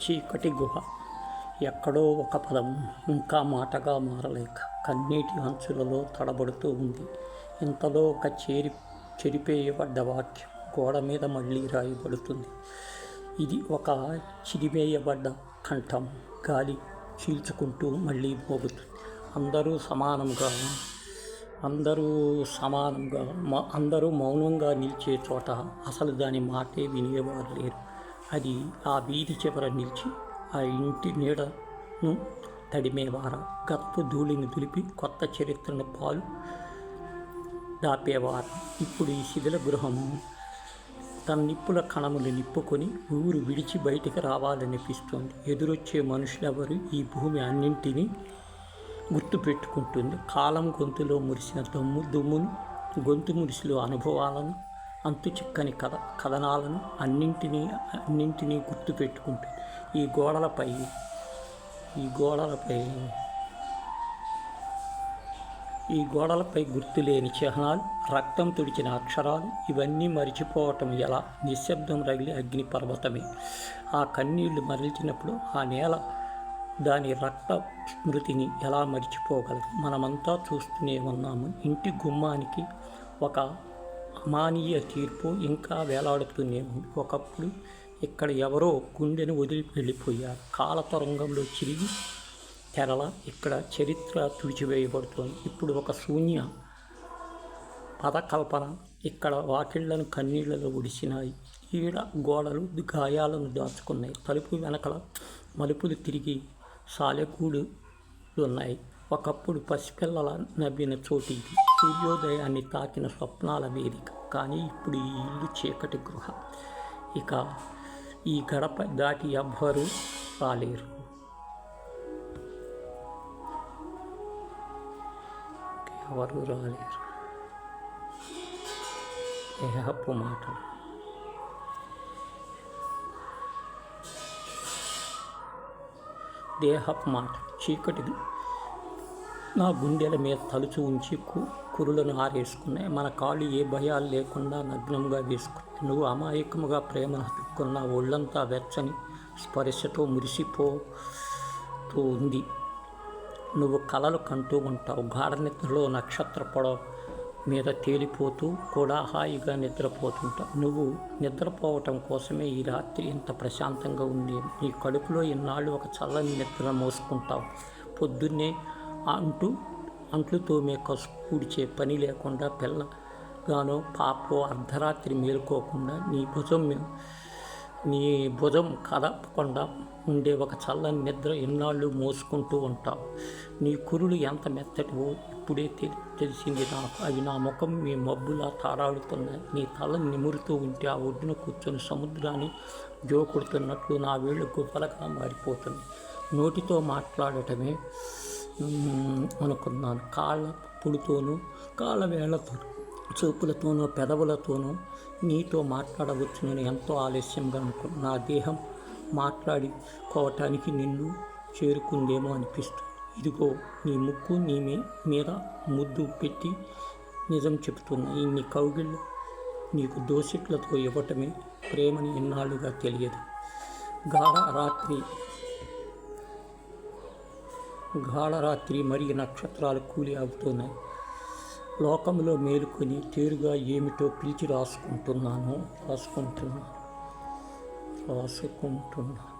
చీకటి గుహ. ఎక్కడో ఒక పదం ఇంకా మాటగా మారలేక కన్నీటి అంచులలో తడబడుతూ ఉంది. ఇంతలో ఒక చేరి చెరిపేయబడ్డ వాక్యం గోడ మీద మళ్ళీ రాయబడుతుంది. ఇది ఒక చిరివేయబడ్డ కంఠం. గాలి చీల్చుకుంటూ మళ్ళీ మోగుతుంది. అందరూ సమానంగా అందరూ సమానంగా మ- అందరూ మౌనంగా నిలిచే చోట అసలు దాని మాటే వినేవారు లేరు. అది ఆ వీధి చివర నిలిచి ఆ ఇంటి నీడను తడిమేవార. గతపు ధూళిని దులిపి కొత్త చరిత్రను పాలు దాపేవారు. ఇప్పుడు ఈ శిథిల గృహం తన నిప్పుల కణములు నిప్పుకొని ఊరు విడిచి బయటికి రావాలనిపిస్తోంది. ఎదురొచ్చే మనుషులెవరు ఈ భూమి అన్నింటినీ గుర్తుపెట్టుకుంటుంది. కాలం గొంతులో మురిసిన దమ్ము దుమ్మును గొంతు మురిసిలో అనుభవాలను అంతు చిక్కని కథ కథనాలను అన్నింటినీ అన్నింటినీ గుర్తుపెట్టుకుంటుంది ఈ గోడలపై ఈ గోడలపై ఈ గోడలపై గుర్తులేని చిహ్నాలు రక్తం తుడిచిన అక్షరాలు ఇవన్నీ మరిచిపోవటం ఎలా? నిశ్శబ్దం రగిలి అగ్ని పర్వతమే. ఆ కన్నీళ్ళు మరల్చినప్పుడు ఆ నేల దాని రక్త స్మృతిని ఎలా మరిచిపోగలదు? మనమంతా చూస్తూనే ఉన్నాము. ఇంటి గుమ్మానికి ఒక అమానీయ తీర్పు ఇంకా వేలాడుతూనే ఉంది. ఒకప్పుడు ఇక్కడ ఎవరో గుండెను వదిలి వెళ్ళిపోయారు. కాలతరంగంలో చిరిగి తెరల ఇక్కడ చరిత్ర తుడిచివేయబడుతోంది. ఇప్పుడు ఒక శూన్య పదకల్పన ఇక్కడ వాకిళ్ళను కన్నీళ్ళలో ఉడిసినాయి ఈడ గోడలు గాయాలను దాచుకున్నాయి. తలుపు వెనకల మలుపులు తిరిగి సాలెగూడు ఉన్నాయి ఒకప్పుడు పసిపిల్లల నవ్విన చోటు ఇది సూర్యోదయాన్ని తాకిన స్వప్నాల వేదిక. కానీ ఇప్పుడు ఈ ఇల్లు చీకటి గృహ. ఇక ఈ గడప దాటి ఎవ్వరూ రాలేరు. ఎవరు రాలేరు. దేహపు మాటలు. దేహపు మాట చీకటిది నా గుండెల మీద తలుచు ఉంచి కు కురులను ఆరేసుకున్నాయి. మన కాళ్ళు ఏ భయాలు లేకుండా నగ్నంగా వేసుకున్నాయి. నువ్వు అమాయకముగా ప్రేమను హత్తుకున్న ఒళ్ళంతా వెచ్చని స్పర్శతో మురిసిపోతూ ఉంది నువ్వు కలలు కంటూ ఉంటావు. గాఢ నిద్రలో నక్షత్ర పొడవ మీద తేలిపోతూ కూడా హాయిగా నిద్రపోతుంటావు. నువ్వు నిద్రపోవటం కోసమే ఈ రాత్రి ఇంత ప్రశాంతంగా ఉంది నీ కడుపులో ఇన్నాళ్ళు ఒక చల్లని నిద్ర మోసుకుంటావు. పొద్దున్నే అంటూ అంట్లు తోమే కసు పూడ్చే పని లేకుండా పిల్లగానో పాపో అర్ధరాత్రి మేలుకోకుండా నీ భుజం నీ భుజం కదపకుండా ఉండే ఒక చల్లని నిద్ర ఎన్నాళ్ళు మోసుకుంటూ ఉంటావు. నీ కురులు ఎంత మెత్తటివో ఇప్పుడే తెలిసింది నాకు. అవి నా ముఖం మీ మబ్బులా తారాడుతున్నాయి. నీ తల నిమురుతూ ఉంటే ఆ ఒడ్డున కూర్చొని సముద్రాన్ని జోకుడుతున్నట్లు నా వేళ్ళు గొప్పలగా మారిపోతుంది నోటితో మాట్లాడటమే అనుకున్నాను. కాళ్ళ పుడితోనూ కాళ్ళ వేళ్ళతో చూపులతోనూ పెదవులతోనూ నీతో మాట్లాడవచ్చు. నేను ఎంతో ఆలస్యంగా అనుకున్నాను నా దేహం మాట్లాడుకోవటానికి నిన్ను చేరుకుందేమో అనిపిస్తుంది ఇదిగో నీ ముక్కు నీ మీద ముద్దు పెట్టి నిజం చెబుతున్నా. ఇన్ని కౌగిళ్ళు నీకు దోసిట్లతో ఇవ్వటమే ప్రేమని ఇన్నాళ్ళుగా తెలియదు. గాఢ రాత్రి గాఢరాత్రి మరియు నక్షత్రాలు కూలి అవుతున్నాయి. లోకంలో మేలుకొని తేరుగా ఏమిటో పిలిచి రాసుకుంటున్నాను. రాసుకుంటున్నాను. రాసుకుంటున్నాను.